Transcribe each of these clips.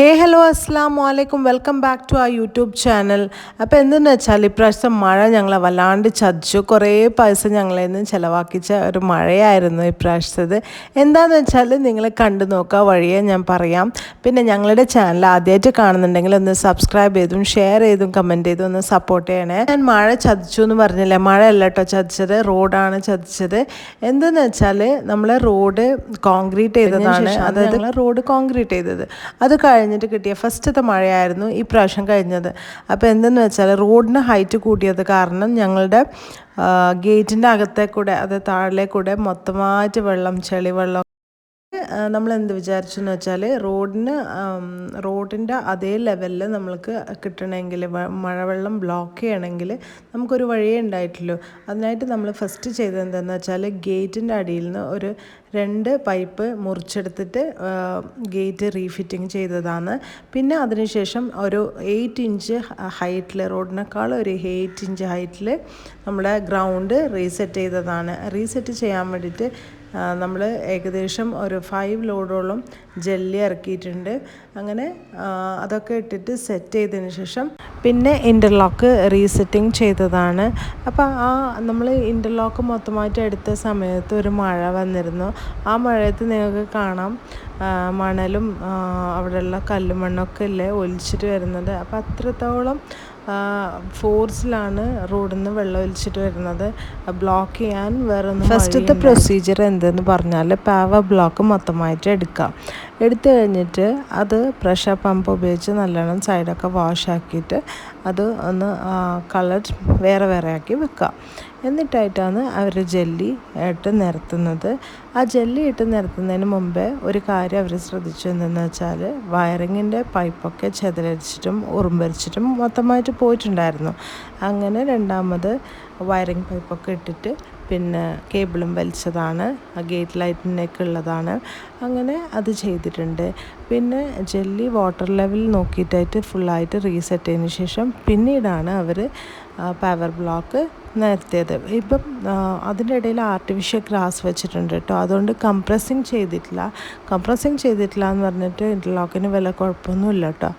ഹേ hello അസ്സാം വലൈക്കും welcome back to ആ യൂട്യൂബ് ചാനൽ അപ്പോൾ എന്തെന്ന് വെച്ചാൽ ഇപ്രാവശ്യത്തെ മഴ ഞങ്ങളെ വല്ലാണ്ട് ചതിച്ചു. കുറേ പൈസ ഞങ്ങളെ നിന്ന് ചിലവാക്കിച്ച ഒരു മഴയായിരുന്നു ഇപ്രാവശ്യത്തത്. എന്താണെന്ന് വെച്ചാൽ നിങ്ങൾ കണ്ടു നോക്കുക വഴിയെ ഞാൻ പറയാം. പിന്നെ ഞങ്ങളുടെ ചാനൽ ആദ്യമായിട്ട് കാണുന്നുണ്ടെങ്കിൽ ഒന്ന് സബ്സ്ക്രൈബ് ചെയ്തും ഷെയർ ചെയ്തും കമന്റ് ചെയ്തും ഒന്ന് സപ്പോർട്ട് ചെയ്യണേ. ഞാൻ മഴ ചതിച്ചു എന്ന് പറഞ്ഞില്ലേ? മഴയല്ല കേട്ടോ ചതിച്ചത്. റോഡാണ് ചതിച്ചത്. എന്തെന്ന് വെച്ചാൽ നമ്മൾ റോഡ് കോൺക്രീറ്റ് ചെയ്തതാണ്. അതായത് റോഡ് കോൺക്രീറ്റ് ചെയ്തത്. അത് കഴിഞ്ഞിട്ട് കിട്ടിയ ഫസ്റ്റത്തെ മഴയായിരുന്നു ഈ പ്രാവശ്യം കഴിഞ്ഞത്. അപ്പോൾ എന്തെന്ന് വെച്ചാൽ റോഡിന് ഹൈറ്റ് കൂട്ടിയത് കാരണം ഞങ്ങളുടെ ഗേറ്റിന്റെ അകത്തെ കൂടെ അത് താഴെ കൂടെ മൊത്തമായിട്ട് വെള്ളം ചെളി വെള്ളം നമ്മൾ എന്ത് വിചാരിച്ചെന്ന് വെച്ചാൽ റോഡിന് റോഡിന്റെ അതേ ലെവലിൽ നമ്മൾക്ക് കിട്ടണമെങ്കിൽ മഴവെള്ളം ബ്ലോക്ക് ചെയ്യണമെങ്കിൽ നമുക്കൊരു വഴിയേ ഉണ്ടായിട്ടുള്ളൂ. അതിനായിട്ട് നമ്മൾ ഫസ്റ്റ് ചെയ്തത് എന്താണെന്ന് വെച്ചാൽ ഗേറ്റിന്റെ അടിയിൽ നിന്ന് ഒരു രണ്ട് പൈപ്പ് മുറിച്ചെടുത്തിട്ട് ഗേറ്റ് റീഫിറ്റിംഗ് ചെയ്തതാണ്. പിന്നെ അതിനുശേഷം ഒരു എയ്റ്റ് ഇഞ്ച് ഹൈറ്റിൽ റോഡിനേക്കാൾ ഒരു എയ്റ്റ് ഇഞ്ച് ഹൈറ്റിൽ നമ്മുടെ ഗ്രൗണ്ട് റീസെറ്റ് ചെയ്തതാണ്. റീസെറ്റ് ചെയ്യാൻ വേണ്ടിയിട്ട് നമ്മൾ ഏകദേശം ഒരു ഫൈവ് ലോഡോളം ജെല്ലി ഇറക്കിയിട്ടുണ്ട്. അങ്ങനെ അതൊക്കെ ഇട്ടിട്ട് സെറ്റ് ചെയ്തതിന് ശേഷം പിന്നെ ഇന്റർലോക്ക് റീസെറ്റിംഗ് ചെയ്തതാണ്. അപ്പോൾ ആ നമ്മൾ ഇന്റർലോക്ക് മൊത്തമായിട്ട് എടുത്ത സമയത്ത് ഒരു മഴ വന്നിരുന്നു. ആ മഴയത്ത് നിങ്ങൾക്ക് കാണാം മണലും അവിടെയുള്ള കല്ലുമണ്ണൊക്കെ ഇല്ലേ ഒലിച്ചിട്ട് വരുന്നത്. അപ്പോൾ അത്രത്തോളം ഫോഴ്സിലാണ് റോഡിൽ നിന്ന് വെള്ളം ഒലിച്ചിട്ട് വരുന്നത്. ബ്ലോക്ക് ചെയ്യാൻ വേറെ ഫസ്റ്റത്തെ പ്രൊസീജിയർ എന്തെന്ന് പറഞ്ഞാൽ പാവ ബ്ലോക്ക് മൊത്തമായിട്ട് എടുക്കാം. എടുത്തു കഴിഞ്ഞിട്ട് അത് പ്രഷർ പമ്പ് ഉപയോഗിച്ച് നല്ലോണം സൈഡൊക്കെ വാഷാക്കിയിട്ട് അത് ഒന്ന് കളർ വേറെ വേറെ ആക്കി വെക്കാം എന്നിട്ടായിട്ടാണ് അവർ ജെല്ലി ഇട്ട് നിരത്തുന്നത്. ആ ജെല്ലി ഇട്ട് നിരത്തുന്നതിന് മുമ്പേ ഒരു കാര്യം അവർ ശ്രദ്ധിച്ചു എന്തെന്ന് വെച്ചാൽ വയറിങ്ങിന്റെ പൈപ്പൊക്കെ ചെതലരിച്ചിട്ടും ഉറുമ്പരിച്ചിട്ടും മൊത്തമായിട്ട് പോയിട്ടുണ്ടായിരുന്നു. അങ്ങനെ രണ്ടാമത് വയറിങ് പൈപ്പൊക്കെ ഇട്ടിട്ട് പിന്നെ കേബിളും വലിച്ചതാണ് ഗേറ്റ് ലൈറ്റിനൊക്കെ ഉള്ളതാണ്. അങ്ങനെ അത് ചെയ്തിട്ടുണ്ട്. പിന്നെ ജെല്ലി വാട്ടർ ലെവൽ നോക്കിയിട്ടായിട്ട് ഫുള്ളായിട്ട് റീസെറ്റ് ചെയ്തതിന് ശേഷം പിന്നീടാണ് അവർ പവർ ബ്ലോക്ക് നിരത്തിയത് ഇപ്പം അതിന്റെ ഇടയിൽ ആർട്ടിഫിഷ്യൽ ഗ്രാസ് വെച്ചിട്ടുണ്ട് കേട്ടോ. അതുകൊണ്ട് കംപ്രസിങ് ചെയ്തിട്ടില്ല. കംപ്രസിങ് ചെയ്തിട്ടില്ല എന്ന് പറഞ്ഞിട്ട് ഇന്റർലോക്കിന് വില കുഴപ്പമൊന്നുമില്ല കേട്ടോ.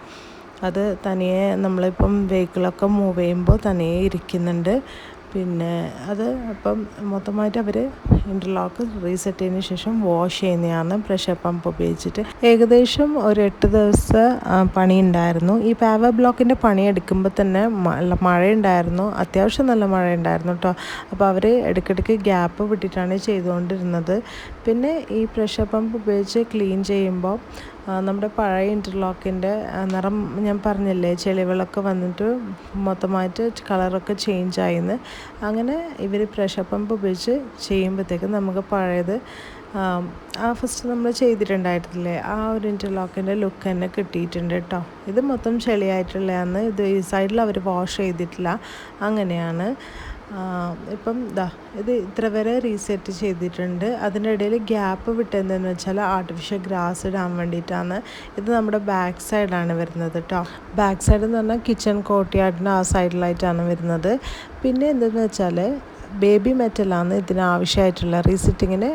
അത് തനിയെ നമ്മളിപ്പം വെഹിക്കിളൊക്കെ മൂവ് ചെയ്യുമ്പോൾ തനിയെ ഇരിക്കുന്നുണ്ട്. പിന്നെ അത് അപ്പം മൊത്തമായിട്ട് അവർ ഇന്റർലോക്ക് റീസെറ്റ് ചെയ്തതിന് ശേഷം വാഷ് ചെയ്യുന്നതാണ് പ്രഷർ പമ്പ് ഉപയോഗിച്ചിട്ട്. ഏകദേശം ഒരു എട്ട് ദിവസത്തെ പണി ഉണ്ടായിരുന്നു ഈ പാവർ ബ്ലോക്കിന്റെ പണി എടുക്കുമ്പോൾ തന്നെ മഴയുണ്ടായിരുന്നു. അത്യാവശ്യം നല്ല മഴ ഉണ്ടായിരുന്നു കേട്ടോ അപ്പോൾ അവർ ഇടയ്ക്കിടയ്ക്ക് ഗ്യാപ്പ് വിട്ടിട്ടാണ് ചെയ്തുകൊണ്ടിരുന്നത്. പിന്നെ ഈ പ്രഷർ പമ്പ് ഉപയോഗിച്ച് ക്ലീൻ ചെയ്യുമ്പോൾ നമ്മുടെ പഴയ ഇന്റർലോക്കിന്റെ നിറം ഞാൻ പറഞ്ഞില്ലേ ചെളികളൊക്കെ വന്നിട്ട് മൊത്തമായിട്ട് കളറൊക്കെ ചേഞ്ച് ആയിന്ന്. അങ്ങനെ ഇവർ പ്രഷർ പമ്പ് ഉപയോഗിച്ച് ചെയ്യുമ്പോഴത്തേക്കും നമുക്ക് പഴയത് ആ ഫസ്റ്റ് നമ്മൾ ചെയ്തിട്ടുണ്ടായിട്ടില്ലേ ആ ഒരു ഇന്റർലോക്കിന്റെ ലുക്ക് തന്നെ കിട്ടിയിട്ടുണ്ട് കേട്ടോ ഇത് മൊത്തം ചെളിയായിട്ടുള്ളതാണ് ഇത് ഈ സൈഡിൽ അവർ വാഷ് ചെയ്തിട്ടില്ല. അങ്ങനെയാണ്. ഇപ്പം ദാ ഇത് ഇത്ര വരെ റീസെറ്റ് ചെയ്തിട്ടുണ്ട്. അതിന്റെ ഇടയിൽ ഗ്യാപ്പ് വിട്ടെന്തെന്ന് വെച്ചാൽ ആർട്ടിഫിഷ്യൽ ഗ്രാസ് ഇടാൻ വേണ്ടിയിട്ടാണ്. ഇത് നമ്മുടെ ബാക്ക് സൈഡാണ് വരുന്നത് കേട്ടോ ബാക്ക് സൈഡ് എന്ന് പറഞ്ഞാൽ കിച്ചൺ കോട്ടിയാടിന്റെ ആ സൈഡിലായിട്ടാണ് വരുന്നത്. പിന്നെ എന്തെന്ന് വെച്ചാൽ ബേബി മെറ്റലാണ് ഇതിന് ആവശ്യമായിട്ടുള്ള റീസിറ്റിങ്ങിന്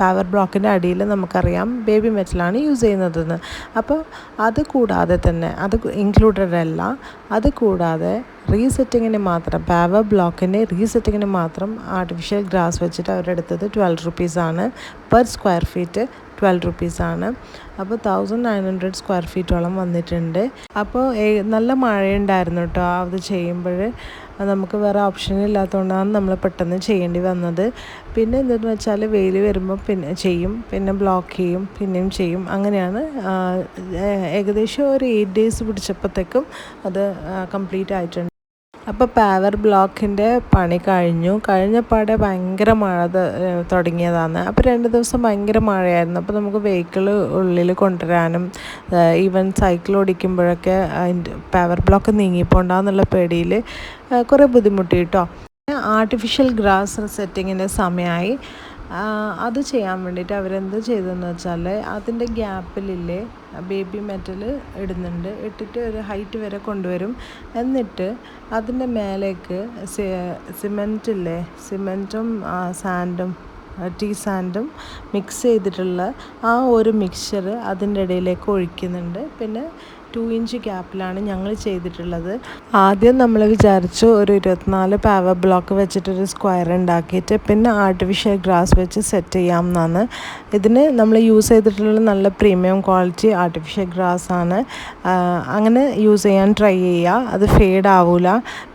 പവർ ബ്ലോക്കിന്റെ അടിയിൽ നമുക്കറിയാം ബേബി മെറ്റലാണ് യൂസ് ചെയ്യുന്നതെന്ന്. അപ്പോൾ അത് കൂടാതെ തന്നെ അത് ഇൻക്ലൂഡഡ് അല്ല അത് കൂടാതെ റീസെറ്റിങ്ങിന് മാത്രം പവർ ബ്ലോക്കിന്റെ റീസെറ്റിങ്ങിന് മാത്രം ആർട്ടിഫിഷ്യൽ ഗ്രാസ് വെച്ചിട്ട് അവരെടുത്തത് ട്വൽവ് റുപ്പീസാണ് പെർ സ്ക്വയർ ഫീറ്റ് ട്വൽവ് റുപ്പീസാണ് അപ്പോൾ തൗസൻഡ് നയൻ ഹൺഡ്രഡ് സ്ക്വയർ ഫീറ്റോളം വന്നിട്ടുണ്ട്. അപ്പോൾ നല്ല മഴയുണ്ടായിരുന്നു കേട്ടോ അത് ചെയ്യുമ്പോൾ നമുക്ക് വേറെ ഓപ്ഷൻ ഇല്ലാത്തതുകൊണ്ടാണ് നമ്മൾ പെട്ടെന്ന് ചെയ്യേണ്ടി വന്നത്. പിന്നെ എന്തെന്ന് വെച്ചാൽ വെയിൽ വരുമ്പോൾ പിന്നെ ചെയ്യും. പിന്നെ ബ്ലോക്ക് ചെയ്യും. പിന്നെയും ചെയ്യും. അങ്ങനെയാണ് ഏകദേശം ഒരു എയ്റ്റ് ഡേയ്സ് പിടിച്ചപ്പോഴത്തേക്കും അത് കംപ്ലീറ്റ് ആയിട്ടുണ്ട്. അപ്പോൾ പവർ ബ്ലോക്കിന്റെ പണി കഴിഞ്ഞു. കഴിഞ്ഞപ്പാടെ ഭയങ്കര മഴ തുടങ്ങിയതാണ്. അപ്പോൾ രണ്ട് ദിവസം ഭയങ്കര മഴയായിരുന്നു. അപ്പോൾ നമുക്ക് വെഹിക്കിൾ ഉള്ളിൽ കൊണ്ടുവരാനും ഈവൻ സൈക്കിൾ ഓടിക്കുമ്പോഴൊക്കെ അതിന്റെ പവർ ബ്ലോക്ക് നീങ്ങിപ്പോണ്ടാന്നുള്ള പേടിയിൽ കുറേ ബുദ്ധിമുട്ടി കേട്ടോ ആർട്ടിഫിഷ്യൽ ഗ്രാസ് സെറ്റിങ്ങിന്റെ സമയമായി അത് ചെയ്യാൻ വേണ്ടിയിട്ട് അവരെന്ത് ചെയ്തതെന്ന് വെച്ചാൽ അതിന്റെ ഗ്യാപ്പിലില്ലേ ബേബി മെറ്റൽ ഇടുന്നുണ്ട്. ഇട്ടിട്ട് ഒരു ഹൈറ്റ് വരെ കൊണ്ടുവരും. എന്നിട്ട് അതിന്റെ മേലേക്ക് സിമെന്റില്ലേ സിമെന്റും സാൻഡും ടീ സാൻഡും മിക്സ് ചെയ്തിട്ടുള്ള ആ ഒരു മിക്സ്ചർ അതിന്റെ ഇടയിലേക്ക് ഒഴിക്കുന്നുണ്ട്. പിന്നെ ടു ഇഞ്ച് ഗ്യാപ്പിലാണ് ഞങ്ങൾ ചെയ്തിട്ടുള്ളത്. ആദ്യം നമ്മൾ വിചാരിച്ചു ഒരു ഇരുപത്തിനാല് പാവർ ബ്ലോക്ക് വെച്ചിട്ടൊരു സ്ക്വയർ ഉണ്ടാക്കിയിട്ട് പിന്നെ ആർട്ടിഫിഷ്യൽ ഗ്രാസ് വെച്ച് സെറ്റ് ചെയ്യാം എന്നാണ് ഇതിന് നമ്മൾ യൂസ് ചെയ്തിട്ടുള്ള നല്ല പ്രീമിയം ക്വാളിറ്റി ആർട്ടിഫിഷ്യൽ ഗ്രാസ് ആണ്. അങ്ങനെ യൂസ് ചെയ്യാൻ ട്രൈ ചെയ്യുക അത് ഫെയ്ഡ് ആവില്ല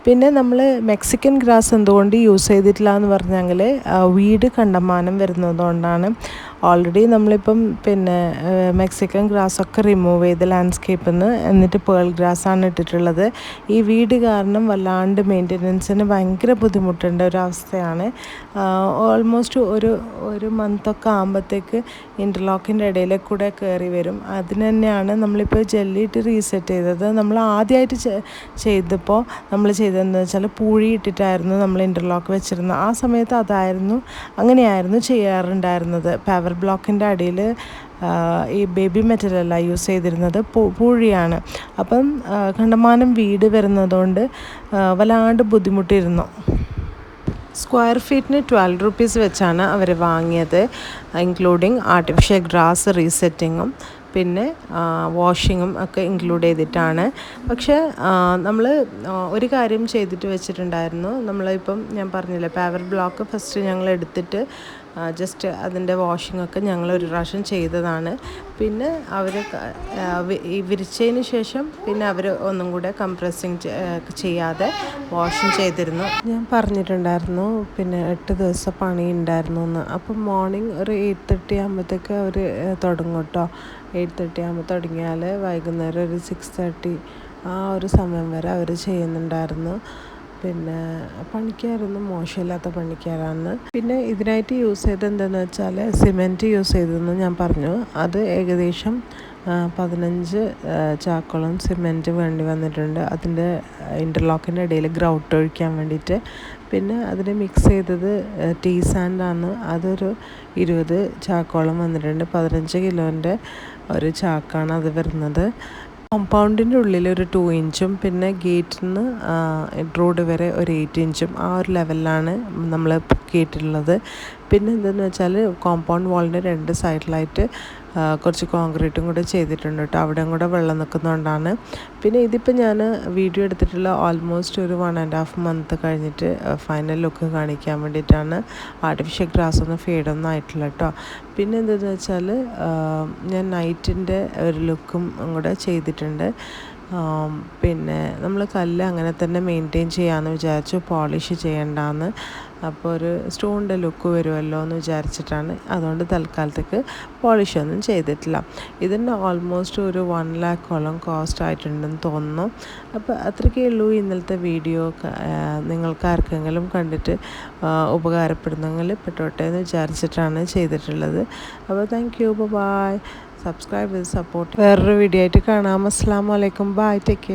പിന്നെ നമ്മൾ മെക്സിക്കൻ ഗ്രാസ് എന്തുകൊണ്ട് യൂസ് ചെയ്തിട്ടില്ല എന്ന് പറഞ്ഞെങ്കിൽ വീട് കണ്ടമാനം വരുന്നതുകൊണ്ടാണ്. ഓൾറെഡി നമ്മളിപ്പം പിന്നെ മെക്സിക്കൻ ഗ്രാസൊക്കെ റിമൂവ് ചെയ്ത് ലാൻഡ്സ്കേപ്പിൽ നിന്ന് എന്നിട്ട് പേൾ ഗ്രാസാണ് ഇട്ടിട്ടുള്ളത്. ഈ വീട് കാരണം വല്ലാണ്ട് മെയിന്റനൻസിന് ഭയങ്കര ബുദ്ധിമുട്ടേണ്ട ഒരു അവസ്ഥയാണ്. ഓൾമോസ്റ്റ് ഒരു ഒരു മന്തൊക്കെ ആകുമ്പോഴത്തേക്ക് ഇന്റർലോക്കിന്റെ ഇടയിൽ കൂടെ കയറി വരും. അതിന് തന്നെയാണ് നമ്മളിപ്പോൾ ജെല്ലിയിട്ട് റീസെറ്റ് ചെയ്തത്. നമ്മൾ ആദ്യമായിട്ട് ചെയ്തപ്പോൾ നമ്മൾ ചെയ്തതെന്ന് വെച്ചാൽ പൂഴി ഇട്ടിട്ടായിരുന്നു നമ്മൾ ഇന്റർലോക്ക് വെച്ചിരുന്നത്. ആ സമയത്ത് അതായിരുന്നു അങ്ങനെയായിരുന്നു ചെയ്യാറുണ്ടായിരുന്നത്. പവർ ബ്ലോക്കിന്റെ അടിയിൽ ഈ ബേബി മെറ്റലല്ല യൂസ് ചെയ്തിരുന്നത് പൂഴിയാണ്. അപ്പം കണ്ടമാനം വീട് വരുന്നതുകൊണ്ട് വല്ലാണ്ട് ബുദ്ധിമുട്ടിയിരുന്നു. സ്ക്വയർ ഫീറ്റിന് ട്വൽവ് റുപ്പീസ് വെച്ചാണ് അവർ വാങ്ങിയത് ഇൻക്ലൂഡിങ് ആർട്ടിഫിഷ്യൽ ഗ്രാസ് റീസെറ്റിങ്ങും പിന്നെ വാഷിങ്ങും ഒക്കെ ഇൻക്ലൂഡ് ചെയ്തിട്ടാണ്. പക്ഷേ നമ്മൾ ഒരു കാര്യം ചെയ്തിട്ട് വെച്ചിട്ടുണ്ടായിരുന്നു. നമ്മളിപ്പം ഞാൻ പറഞ്ഞില്ല പവർ ബ്ലോക്ക് ഫസ്റ്റ് ഞങ്ങൾ എടുത്തിട്ട് ജസ്റ്റ് അതിന്റെ വാഷിംഗ് ഒക്കെ ഞങ്ങൾ ഒരു പ്രാവശ്യം ചെയ്തതാണ്. പിന്നെ അവർ വിരിച്ചതിന് ശേഷം പിന്നെ അവർ ഒന്നും കൂടെ കംപ്രസിങ് ചെയ്യാതെ വാഷിങ് ചെയ്തിരുന്നു. ഞാൻ പറഞ്ഞിട്ടുണ്ടായിരുന്നു പിന്നെ എട്ട് ദിവസം പണി ഉണ്ടായിരുന്നു എന്ന്. അപ്പം മോർണിംഗ് ഒരു എയ്റ്റ് തേർട്ടി ആകുമ്പോഴത്തേക്ക് അവർ തുടങ്ങും കേട്ടോ എയ്റ്റ് തേർട്ടി ആകുമ്പോൾ തുടങ്ങിയാൽ വൈകുന്നേരം ഒരു സിക്സ് തേർട്ടി ആ ഒരു സമയം വരെ അവർ ചെയ്യുന്നുണ്ടായിരുന്നു. പിന്നെ പണിക്കാരൊന്നും മോശമില്ലാത്ത പണിക്കാരാണ്. പിന്നെ ഇതിനായിട്ട് യൂസ് ചെയ്തത് എന്താണെന്ന് വെച്ചാൽ സിമെന്റ് യൂസ് ചെയ്തതെന്ന് ഞാൻ പറഞ്ഞു. അത് ഏകദേശം പതിനഞ്ച് ചാക്കോളം സിമെന്റ് വേണ്ടി വന്നിട്ടുണ്ട്. അതിന്റെ ഇന്റർലോക്കിന്റെ ഇടയിൽ ഗ്രൗട്ട് ഒഴിക്കാൻ വേണ്ടിയിട്ട്. പിന്നെ അതിന് മിക്സ് ചെയ്തത് ടീ സാൻഡാണ് അതൊരു ഇരുപത് ചാക്കോളം വന്നിട്ടുണ്ട്. പതിനഞ്ച് കിലോന്റെ ഒരു ചാക്കാണ് അത് വരുന്നത്. കോമ്പൗണ്ടിന്റെ ഉള്ളിൽ ഒരു ടു ഇഞ്ചും പിന്നെ ഗേറ്റിൽ നിന്ന് റോഡ് വരെ ഒരു എയ്റ്റ് ഇഞ്ചും ആ ഒരു ലെവലിലാണ് നമ്മൾ കേട്ടിട്ടുള്ളത് പിന്നെ എന്തെന്ന് വെച്ചാൽ കോമ്പൗണ്ട് വാളിന്റെ രണ്ട് സൈഡിലായിട്ട് കുറച്ച് കോൺക്രീറ്റും കൂടെ ചെയ്തിട്ടുണ്ട് കേട്ടോ. അവിടെയും കൂടെ വെള്ളം നിൽക്കുന്നതുകൊണ്ടാണ് പിന്നെ ഇതിപ്പോൾ ഞാൻ വീഡിയോ എടുത്തിട്ടുള്ള ഓൾമോസ്റ്റ് ഒരു വൺ ആൻഡ് ഹാഫ് മന്ത് കഴിഞ്ഞിട്ട് ഫൈനൽ ലുക്ക് കാണിക്കാൻ വേണ്ടിയിട്ടാണ് ആർട്ടിഫിഷ്യൽ ഗ്രാസ് ഒന്നും ഫീഡൊന്നും ആയിട്ടില്ല കേട്ടോ. പിന്നെ എന്താണെന്ന് വെച്ചാൽ ഞാൻ നൈറ്റിന്റെ ഒരു ലുക്കും കൂടെ ചെയ്തിട്ടുണ്ട്. പിന്നെ നമ്മൾ കല്ല് അങ്ങനെ തന്നെ മെയിന്റെയിൻ ചെയ്യാമെന്ന് വിചാരിച്ചു പോളിഷ് ചെയ്യണ്ടെന്ന്. അപ്പോൾ ഒരു സ്റ്റോണിന്റെ ലുക്ക് വരുമല്ലോ എന്ന് വിചാരിച്ചിട്ടാണ്. അതുകൊണ്ട് തൽക്കാലത്തേക്ക് പോളിഷ് ഒന്നും ചെയ്തിട്ടില്ല. ഇതിന് ഓൾമോസ്റ്റ് ഒരു വൺ ലാക്കോളം കോസ്റ്റ് ആയിട്ടുണ്ടെന്ന് തോന്നുന്നു. അപ്പോൾ അത്രയ്ക്കേ ഉള്ളൂ ഇന്നലത്തെ വീഡിയോ നിങ്ങൾക്ക് ആർക്കെങ്കിലും കണ്ടിട്ട് ഉപകാരപ്പെടുന്നെങ്കിൽ പെട്ടോട്ടെ എന്ന് വിചാരിച്ചിട്ടാണ് ചെയ്തിട്ടുള്ളത്. അപ്പോൾ താങ്ക് യു ബൈ സബ്സ്ക്രൈബ് ചെയ്ത് സപ്പോർട്ട് വേറൊരു വീഡിയോ ആയിട്ട് കാണാം. അസ്സാം വലൈക്കും ബൈ ടേക്ക് കെയർ